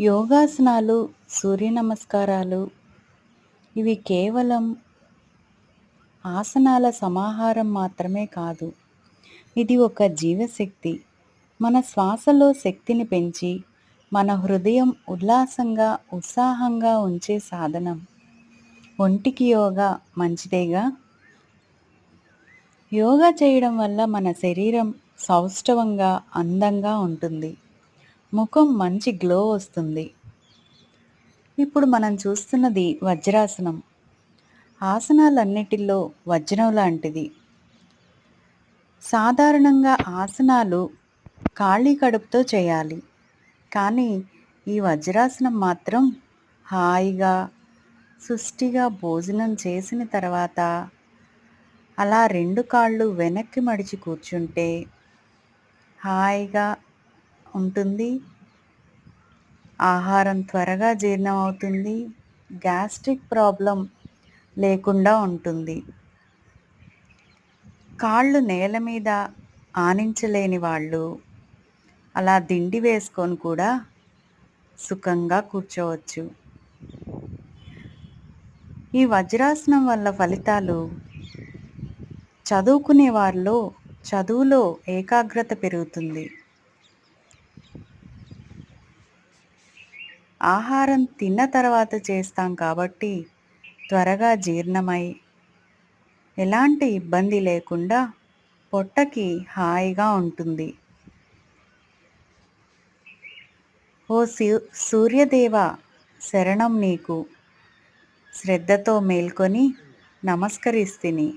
యోగాసనాలు సూర్య నమస్కారాలు ఇవి కేవలం ఆసనాల సమాహారం మాత్రమే కాదు. ఇది ఒక జీవశక్తి. మన శ్వాసలో శక్తిని పెంచి మన హృదయం ఉల్లాసంగా ఉత్సాహంగా ఉంచే సాధనం. ఒంటికి యోగా మంచిదేగా? యోగా చేయడం వల్ల మన శరీరం సౌష్ఠవంగా అందంగా ఉంటుంది. ముఖం మంచి గ్లో వస్తుంది. ఇప్పుడు మనం చూస్తున్నది వజ్రాసనం. ఆసనాలన్నిటిలో వజ్రం లాంటిది. సాధారణంగా ఆసనాలు ఖాళీ కడుపుతో చేయాలి. కానీ ఈ వజ్రాసనం మాత్రం హాయిగా సుష్టిగా భోజనం చేసిన తర్వాత అలా రెండు కాళ్ళు వెనక్కి మడిచి కూర్చుంటే హాయిగా ఉంటుంది. ఆహారం త్వరగా జీర్ణం అవుతుంది గ్యాస్ట్రిక్ ప్రాబ్లం లేకుండా ఉంటుంది. కాళ్ళు నేల మీద ఆనించలేని వాళ్ళు అలా దిండి వేసుకొని కూడా సుఖంగా కూర్చోవచ్చు. ఈ వజ్రాసనం వల్ల ఫలితాలు చదువుకునే వారిలో చదువులో ఏకాగ్రత పెరుగుతుంది. ఆహారం తిన్న తర్వాత చేస్తాం కాబట్టి త్వరగా జీర్ణమై ఎలాంటి ఇబ్బంది లేకుండా పొట్టకి హాయిగా ఉంటుంది. ఓ సూర్యదేవ శరణం నీకు. శ్రద్ధతో మేల్కొని నమస్కరిస్తిని.